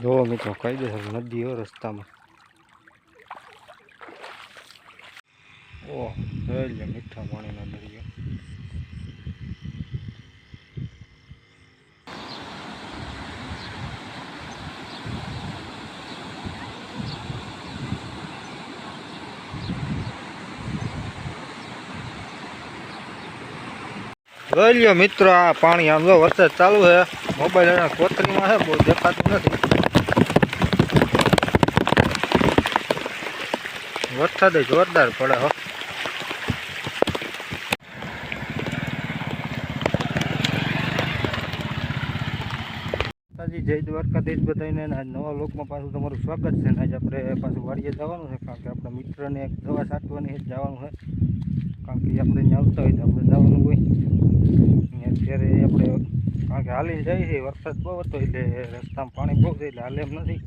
જોવો મિત્રો કાયદેસર નદીઓ રસ્તામાં. ઓહ જોઈ મીઠા પાણીનો દરિયો. જોઈ લ્યો મિત્રો, આ પાણી આમ જો વરસાદ ચાલુ છે. મોબાઈલ એના કોતરીમાં છે બહુ દેખાતું નથી. વરસાદ જોરદાર પડે હો. જય દ્વારકાધીશ બધાને નવા લોકમાં પાછું તમારું સ્વાગત છે. ને આજે આપણે પાછું વાડીએ જવાનું છે, કારણ કે આપણા મિત્રને એક દવા છે, જવાનું છે. કારણ કે આપણે અહીંયા આવતા હોય તો આપણે જવાનું હોય. અત્યારે આપણે, કારણ કે હાલીને જઈએ છીએ વરસાદ બહુ હતો, એટલે રસ્તામાં પાણી બહુ છે, એટલે હાલે એમ નથી.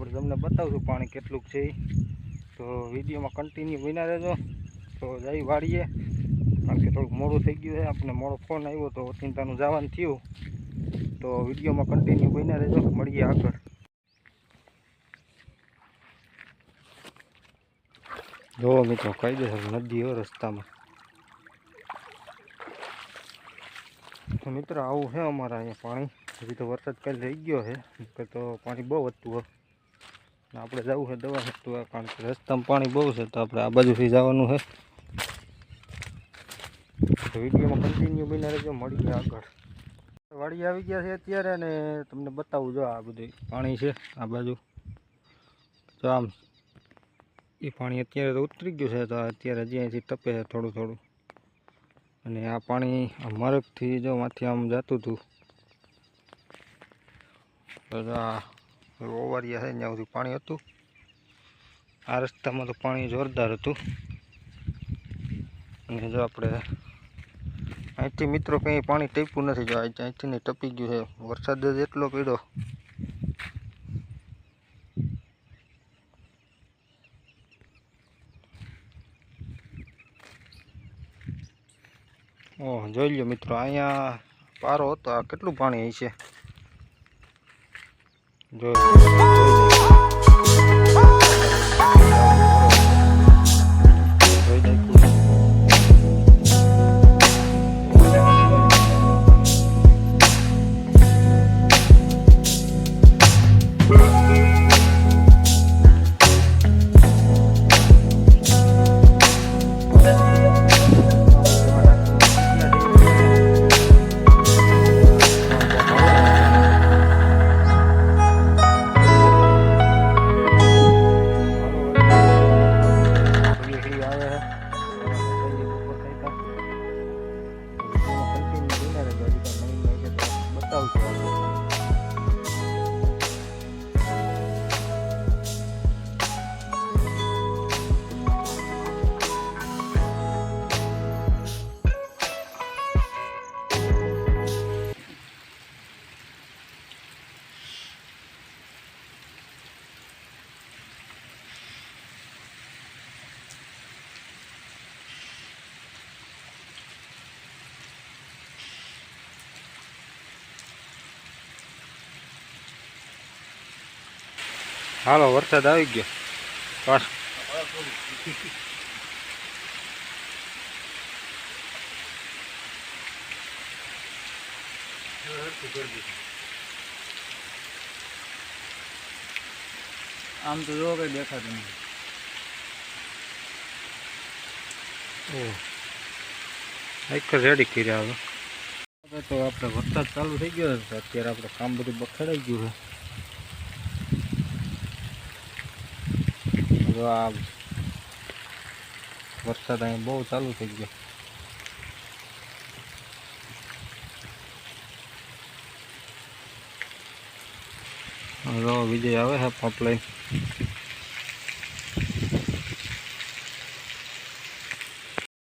આપણે તમને બતાવશું પાણી કેટલુંક છે તો વિડીયોમાં કન્ટિન્યુ વિના રહેજો. તો જઈ વાળીએ કારણ કે થોડુંક મોડું થઈ ગયું છે. આપણે મોડો ફોન આવ્યો તો ચિંતાનું જવાનું થયું. તો વિડીયોમાં કન્ટિન્યુ બન્યા રહેજો. મળીએ આગળ. જોવો મિત્રો કાયદેસર નદીઓ રસ્તામાં. તો મિત્રો, આવું છે અમારા અહીંયા પાણી. હજી તો વરસાદ કાલે થઈ ગયો છે. તો પાણી બહુ વધતું હોય આપણે જવું છે દવા તો કારણ કે રસ્તામાં પાણી બહુ છે તો આપણે આ બાજુથી જવાનું છે. વિડીયોમાં કન્ટિન્યુ બન્યા રહેજો, મળીએ આગળ. વાડી આવી ગયા છે અત્યારે ને તમને બતાવું જો આ બધું પાણી છે આ બાજુ. તો આમ એ પાણી અત્યારે તો ઉતરી ગયું છે તો અત્યારે હજી અહીંથી ટપે છે થોડું થોડું. અને આ પાણી મરગથી જો માથે આમ જતું હતું. આ ઓવારિયા છે ત્યાં સુધી પાણી હતું. આ રસ્તામાં તો પાણી જોરદાર હતું. અને જો આપણે અહીંથી મિત્રો કંઈ પાણી ટપ્યું નથી, જો અહીં- અહીંથી ટપી ગયું છે. વરસાદ જ એટલો પડ્યો. ઓહ, જોઈ લ્યો મિત્રો, અહીંયા પારો હતો. આ કેટલું પાણી અહીં છે હાલો વરસાદ આવી ગયો. આમ તો જોવો કઈ દેખાતું નથી એક રેડી કર્યા હવે. હવે તો આપણે વરસાદ ચાલુ થઈ ગયો છે અત્યારે આપણે કામ બધું બખડાઈ ગયું છે. જો આ વરસાદ અહીં બહુ ચાલુ થઈ ગયો. હવે વિજય આવે છે પંપ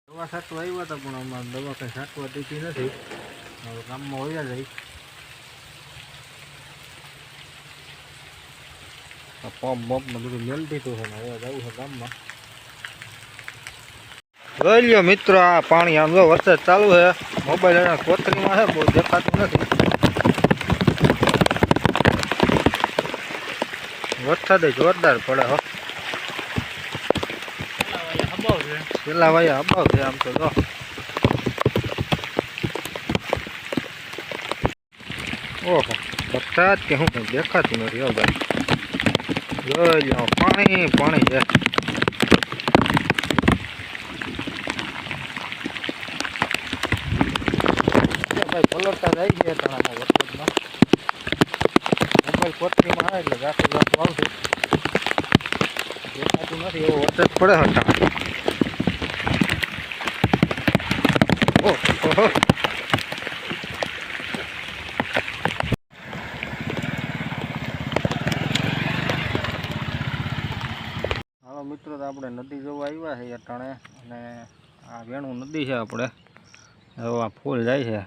દવા છાંટવા આવ્યા હતા, પણ અમારે દવા કંઈ છાંટવા દીધી નથી. ગામમાં વયા જાય. પંપ બમ્પ ને બધું મેળ દીધું છે ને હવે જવું છે ગામમાં જોઈ લ્યો મિત્રો આ પાણી આમ જો વરસાદ ચાલુ છે મોબાઈલ એના કોતરીમાં છે બહુ દેખાતું નથી વરસાદ જોરદાર પડે હો પેલા વાયા અબાવ છે આમ તો જો ઓહો વરસાદ કે શું કંઈ દેખાતું નથી હો ભાઈ લો પાણી પાણી છે. ભાઈ પલટતા જાય ગયા તણામાં વરસાદમાં. આવે એટલે દેખાતું નથી એવો વરસાદ પડે હતા ઓહો હાલો મિત્રો તો આપણે નદી જોવા આવ્યા છે અટાણે અને આ વેણું નદી છે આપણે. હવે આ ફૂલ જાય છે.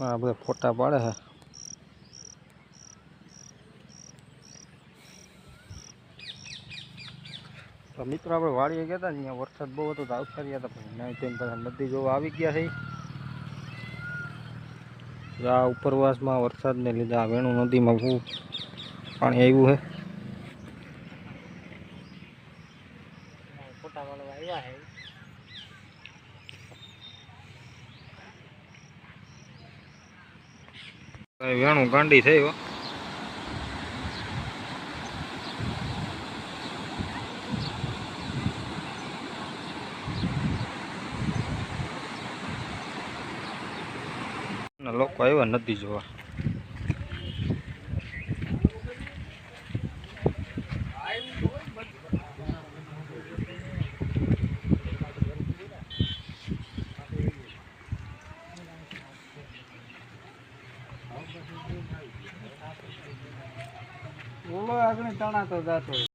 આ બધા ફોટા પાડે છે. તો મિત્રો આપણે વાળીએ ગયા હતા ને અહીંયા વરસાદ બહુ હતો તો આવતા રહ્યા હતા પછી નાઈ તેમ પાછા નદી જોવા આવી ગયા છે આ ઉપરવાસમાં વરસાદને લીધે આ વેણુ નદીમાં બહુ પાણી આવ્યું છે. વેણું ગાંડી થઈ લોકો આવ્યા નથી જોવા. ઓલો આગળ ચણા તો જાતો